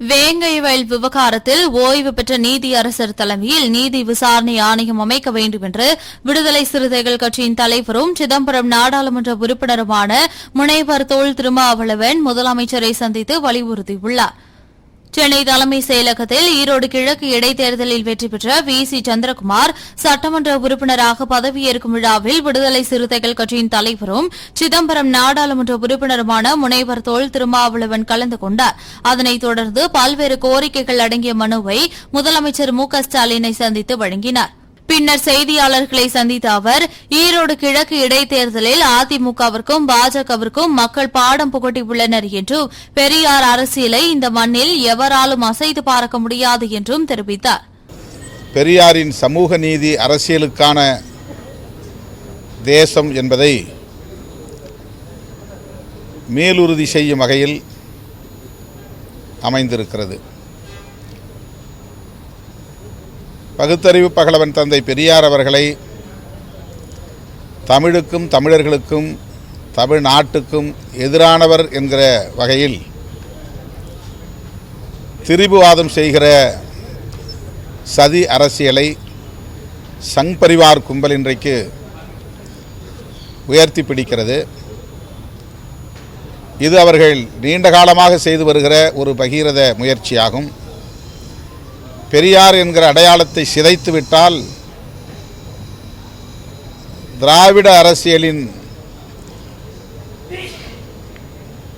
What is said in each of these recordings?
வேங்கை வயல் விவகாரத்தில் ஓய்வு பெற்ற நீதியரசர் தலைமையில் நீதி விசாரணை ஆணையம் அமைக்க வேண்டும் என்று விடுதலை சிறுத்தைகள் கட்சியின் தலைவரும் சிதம்பரம் நாடாளுமன்ற உறுப்பினருமான முனைவர் தோல் திருமாவளவன் முதலமைச்சரை சந்தித்து வலியுறுத்தியுள்ளார். சென்னை தலைமை செயலகத்தில் ஈரோடு கிழக்கு இடைத்தேர்தலில் வெற்றி பெற்ற வி சி சந்திரகுமார் சட்டமன்ற உறுப்பினராக பதவியேற்கும் விழாவில் விடுதலை சிறுத்தைகள் கட்சியின் தலைவரும் சிதம்பரம் நாடாளுமன்ற உறுப்பினருமான முனைவர் தோல் திருமாவளவன் கலந்து கொண்டார். அதனைத் தொடர்ந்து பல்வேறு கோரிக்கைகள் அடங்கிய மனுவை முதலமைச்சர் மு க ஸ்டாலினை சந்தித்து வழங்கினார். பின்னர் செய்தியாளர்களை சந்தித்த அவர் ஈரோடு கிழக்கு இடைத்தேர்தலில் அதிமுகவிற்கும் பாஜகவிற்கும் மக்கள் பாடம் புகட்டியுள்ளனர் என்றும் பெரியார் அரசியலை இந்த மண்ணில் எவராலும் அசைத்து பார்க்க முடியாது என்றும் தெரிவித்தார். பெரியாரின் சமூக நீதி அரசியலுக்கான தேசம் என்பதை மேலுறுதி செய்யும் வகையில் அமைந்திருக்கிறது. பகுத்தறிவு பகலவன் தந்தை பெரியார் அவர்களை தமிழுக்கும் தமிழர்களுக்கும் தமிழ்நாட்டுக்கும் எதிரானவர் என்கிற வகையில் திரிபுவாதம் செய்கிற சதி அரசியலை சங் பரிவார் கும்பல் இன்றைக்கு உயர்த்தி பிடிக்கிறது. இது அவர்கள் நீண்ட காலமாக செய்து வருகிற ஒரு பகீரத முயற்சியாகும். பெரியார் என்கிற அடையாளத்தை சிதைத்து விட்டால் திராவிட அரசியலின்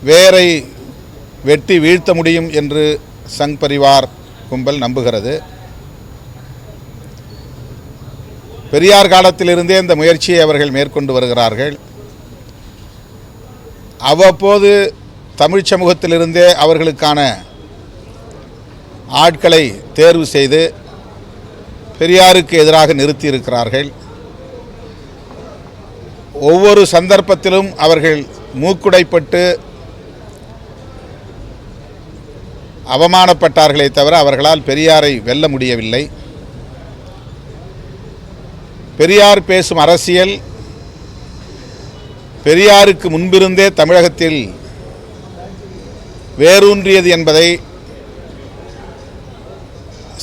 வேரை வெட்டி வீழ்த்த முடியும் என்று சங் பரிவார் கும்பல் நம்புகிறது. பெரியார் காலத்திலிருந்தே இந்த முயற்சியை அவர்கள் மேற்கொண்டு வருகிறார்கள். அவ்வப்போது தமிழ் சமூகத்திலிருந்தே அவர்களுக்கான ஆட்களை தேர்வு செய்து பெரியாருக்கு எதிராக நிறுத்தியிருக்கிறார்கள். ஒவ்வொரு சந்தர்ப்பத்திலும் அவர்கள் மூக்குடைப்பட்டு அவமானப்பட்டார்களே தவிர அவர்களால் பெரியாரை வெல்ல முடியவில்லை. பெரியார் பேசும் அரசியல் பெரியாருக்கு முன்பிருந்தே தமிழகத்தில் வேரூன்றியது என்பதை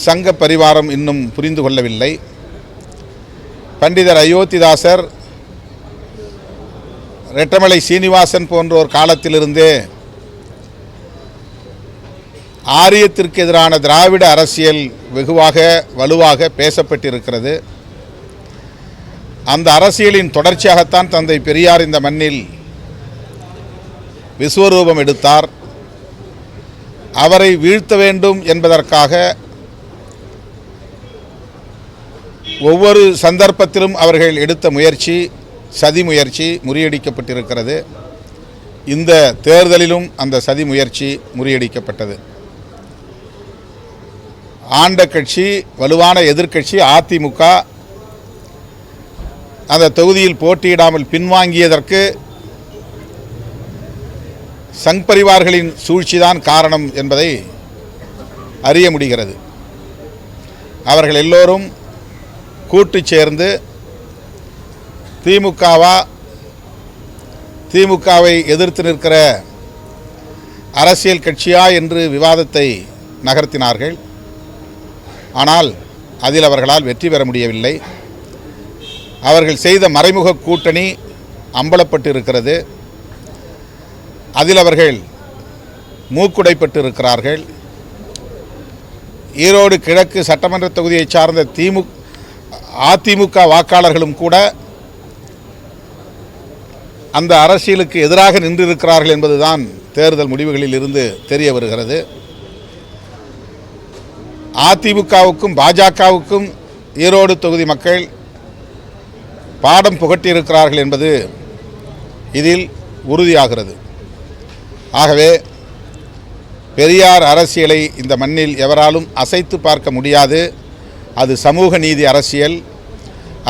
சங்க பரிவாரம் இன்னும் புரிந்து கொள்ளவில்லை. பண்டிதர் அயோத்திதாசர் ரெட்டமலை சீனிவாசன் போன்றோர் காலத்திலிருந்தே ஆரியத்திற்கு எதிரான திராவிட அரசியல் வெகுவாக வலுவாக பேசப்பட்டிருக்கிறது. அந்த அரசியலின் தொடர்ச்சியாகத்தான் தந்தை பெரியார் இந்த மண்ணில் விஸ்வரூபம் எடுத்தார். அவரை வீழ்த்த வேண்டும் என்பதற்காக ஒவ்வொரு சந்தர்ப்பத்திலும் அவர்கள் எடுத்த முயற்சி சதி முயற்சி முறியடிக்கப்பட்டிருக்கிறது. இந்த தேர்தலிலும் அந்த சதி முயற்சி முறியடிக்கப்பட்டது. ஆண்ட கட்சி வலுவான எதிர்க்கட்சி அதிமுக அந்த தொகுதியில் போட்டியிடாமல் பின்வாங்கியதற்கு சங் பரிவார்களின் சூழ்ச்சிதான் காரணம் என்பதை அறிய முடிகிறது. அவர்கள் எல்லோரும் கூட்டு சேர்ந்து திமுகவா திமுகவை எதிர்த்து நிற்கிற அரசியல் கட்சியா என்று விவாதத்தை நகர்த்தினார்கள். ஆனால் அதில் அவர்களால் வெற்றி பெற முடியவில்லை. அவர்கள் செய்த மறைமுக கூட்டணி அம்பலப்பட்டு இருக்கிறது அதில் அவர்கள் மூக்குடைப்பட்டு இருக்கிறார்கள் ஈரோடு கிழக்கு சட்டமன்ற தொகுதியைச் சார்ந்த திமுக அதிமுக வாக்காளர்களும் கூட அந்த அரசியலுக்கு எதிராக நின்றிருக்கிறார்கள் என்பதுதான் தேர்தல் முடிவுகளில் இருந்து தெரிய வருகிறது. அதிமுகவுக்கும் பாஜகவுக்கும் ஈரோடு தொகுதி மக்கள் பாடம் புகட்டியிருக்கிறார்கள் என்பது இதில் உறுதியாகிறது. ஆகவே பெரியார் அரசியலை இந்த மண்ணில் எவராலும் அசைத்து பார்க்க முடியாது. அது சமூக நீதி அரசியல்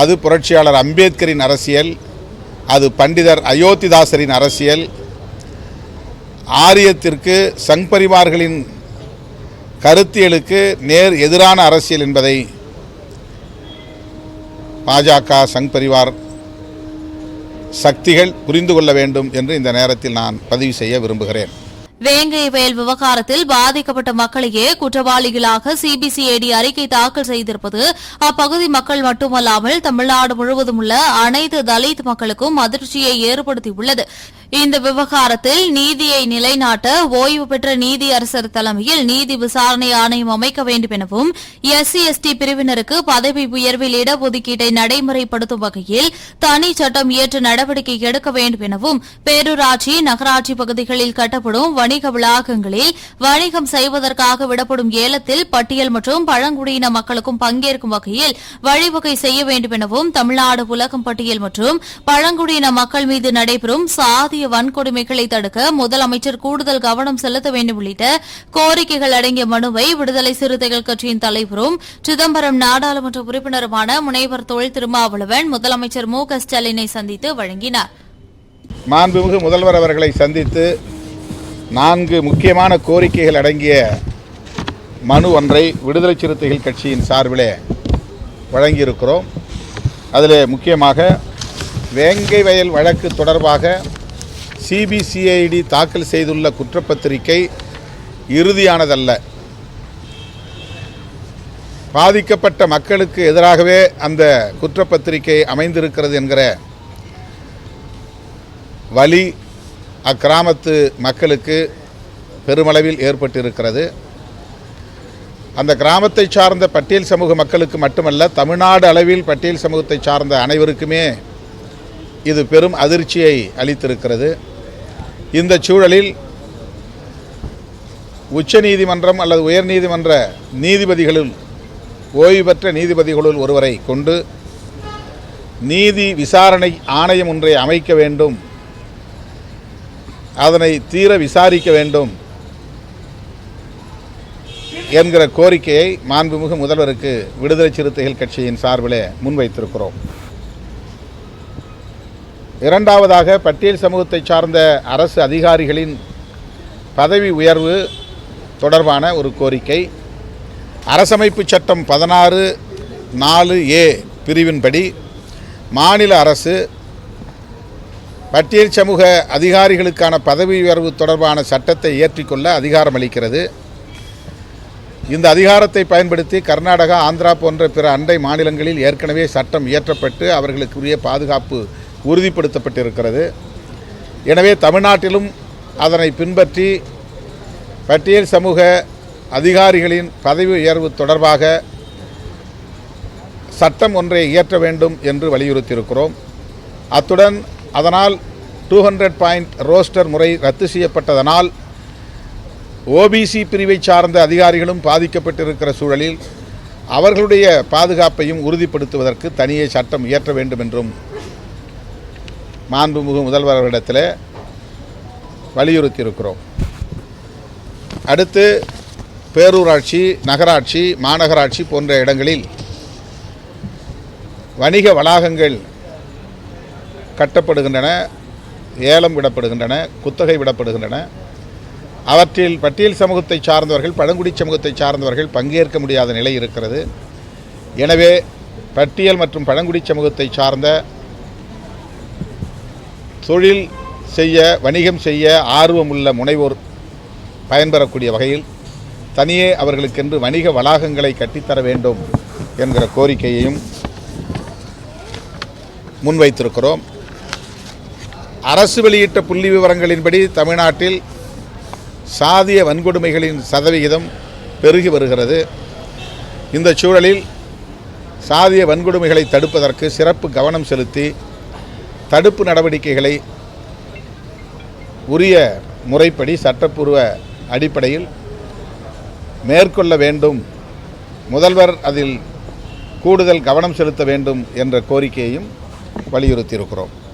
அது புரட்சியாளர் அம்பேத்கரின் அரசியல் அது பண்டிதர் அயோத்திதாசரின் அரசியல். ஆரியத்திற்கு சங் பரிவார்களின் கருத்தியலுக்கு நேர் எதிரான அரசியல் என்பதை பாஜக சங் பரிவார் சக்திகள் புரிந்து கொள்ள வேண்டும் என்று இந்த நேரத்தில் நான் பதிவு செய்ய விரும்புகிறேன். வேங்கை வயல் விவகாரத்தில் பாதிக்கப்பட்ட மக்களையே குற்றவாளிகளாக சிபிசிஐடி அறிக்கை தாக்கல் செய்திருப்பது அப்பகுதி மக்கள் மட்டுமல்லாமல் தமிழ்நாடு முழுவதும் உள்ள அனைத்து தலித் மக்களுக்கும் அதிர்ச்சியை ஏற்படுத்தியுள்ளது. இந்த விவகாரத்தில் நீதியை நிலைநாட்ட ஓய்வு பெற்ற நீதியரசர் தலைமையில் நீதி விசாரணை ஆணையம் அமைக்க வேண்டும் எனவும் எஸ்சி எஸ்டி பிரிவினருக்கு பதவி உயர்வில் இடஒதுக்கீட்டை நடைமுறைப்படுத்தும் வகையில் தனி சட்டம் இயற்ற நடவடிக்கை எடுக்க வேண்டும் எனவும் பேரூராட்சி நகராட்சி பகுதிகளில் கட்டப்படும் வணிக வளாகங்களில் வணிகம் செய்வதற்காக விடப்படும் ஏலத்தில் பட்டியல் மற்றும் பழங்குடியின மக்களுக்கும் பங்கேற்கும் வகையில் வழிவகை செய்ய வேண்டும் எனவும் தமிழ்நாடு உலகம் பட்டியல் மற்றும் பழங்குடியின மக்கள் மீது நடைபெறும் சாதிய வன்கொடுமைகளை தடுக்க முதலமைச்சர் கூடுதல் கவனம் செலுத்த வேண்டும் உள்ளிட்ட கோரிக்கைகள் அடங்கிய மனுவை விடுதலை சிறுத்தைகள் கட்சியின் தலைவரும் சிதம்பரம் நாடாளுமன்ற உறுப்பினருமான முனைவர் தொழில் திருமாவளவன் முதலமைச்சர் மு க ஸ்டாலினை சந்தித்து வழங்கினார். மாண்புமிகு முதல்வர் அவர்களை சந்தித்து நான்கு முக்கியமான கோரிக்கைகள் அடங்கிய மனு ஒன்றை விடுதலை சிறுத்தைகள் கட்சியின் சார்பிலே வழங்கியிருக்கிறோம். அதில் முக்கியமாக வேங்கை வயல் வழக்கு தொடர்பாக சிபிசிஐடி தாக்கல் செய்துள்ள குற்றப்பத்திரிகை இறுதியானதல்ல. பாதிக்கப்பட்ட மக்களுக்கு எதிராகவே அந்த குற்றப்பத்திரிகை அமைந்திருக்கிறது என்கிற வலி அக்கிராமத்து மக்களுக்கு பெருமளவில் ஏற்பட்டிருக்கிறது. அந்த கிராமத்தை சார்ந்த பட்டியல் சமூக மக்களுக்கு மட்டுமல்ல தமிழ்நாடு அளவில் பட்டியல் சமூகத்தை சார்ந்த அனைவருக்குமே இது பெரும் அதிர்ச்சியை அளித்திருக்கிறது. இந்த சூழலில் உச்சநீதிமன்றம் அல்லது உயர்நீதிமன்ற நீதிபதிகளில் ஓய்வு பெற்ற நீதிபதிகளுள் ஒருவரை கொண்டு நீதி விசாரணை ஆணையம் ஒன்றை அமைக்க வேண்டும். அதனை தீர விசாரிக்க வேண்டும் என்கிற கோரிக்கையை மாண்புமிகு முதல்வருக்கு விடுதலை சிறுத்தைகள் கட்சியின் சார்பிலே முன்வைத்திருக்கிறோம். இரண்டாவதாக பட்டியல் சமூகத்தை சார்ந்த அரசு அதிகாரிகளின் பதவி உயர்வு தொடர்பான ஒரு கோரிக்கை. அரசமைப்பு சட்டம் பதினாறு நாலு ஏ பிரிவின்படி மாநில அரசு பட்டியல் சமூக அதிகாரிகளுக்கான பதவி உயர்வு தொடர்பான சட்டத்தை இயற்றிக்கொள்ள அதிகாரம் அளிக்கிறது. இந்த அதிகாரத்தை பயன்படுத்தி கர்நாடகா ஆந்திரா போன்ற பிற அண்டை மாநிலங்களில் ஏற்கனவே சட்டம் இயற்றப்பட்டு அவர்களுக்குரிய பாதுகாப்பு உறுதிப்படுத்தப்பட்டிருக்கிறது. எனவே தமிழ்நாட்டிலும் அதனை பின்பற்றி பட்டியல் சமூக அதிகாரிகளின் பதவி உயர்வு தொடர்பாக சட்டம் ஒன்றை இயற்ற வேண்டும் என்று வலியுறுத்தியிருக்கிறோம். அத்துடன் அதனால் டூ ஹண்ட்ரட் பாயிண்ட் ரோஸ்டர் முறை ரத்து செய்யப்பட்டதனால் ஓபிசி பிரிவை சார்ந்த அதிகாரிகளும் பாதிக்கப்பட்டிருக்கிற சூழலில் அவர்களுடைய பாதுகாப்பையும் உறுதிப்படுத்துவதற்கு தனியே சட்டம் இயற்ற வேண்டும் என்றும் மாண்புமிகு முதல்வர் அவர்களிடத்தில் வலியுறுத்தியிருக்கிறோம். அடுத்து பேரூராட்சி நகராட்சி மாநகராட்சி போன்ற இடங்களில் வணிக வளாகங்கள் கட்டப்படுகின்றன ஏலம் விடப்படுகின்றன குத்தகை விடப்படுகின்றன. அவற்றில் பட்டியல் சமூகத்தை சார்ந்தவர்கள் பழங்குடி சமூகத்தை சார்ந்தவர்கள் பங்கேற்க முடியாத நிலை இருக்கிறது. எனவே பட்டியல் மற்றும் பழங்குடி சமூகத்தை சார்ந்த தொழில் செய்ய வணிகம் செய்ய ஆர்வமுள்ள முனைவோர் பயன்பெறக்கூடிய வகையில் தனியே அவர்களுக்கென்று வணிக வளாகங்களை கட்டித்தர வேண்டும் என்கிற கோரிக்கையையும் முன்வைத்திருக்கிறோம். அரசு வெளியிட்ட புள்ளி விவரங்களின்படி தமிழ்நாட்டில் சாதிய வன்கொடுமைகளின் சதவிகிதம் பெருகி வருகிறது. இந்த சூழலில் சாதிய வன்கொடுமைகளை தடுப்பதற்கு சிறப்பு கவனம் செலுத்தி தடுப்பு நடவடிக்கைகளை உரிய முறைப்படி சட்டப்பூர்வ அடிப்படையில் மேற்கொள்ள வேண்டும். முதல்வர் அதில் கூடுதல் கவனம் செலுத்த வேண்டும் என்ற கோரிக்கையையும் வலியுறுத்தியிருக்கிறோம்.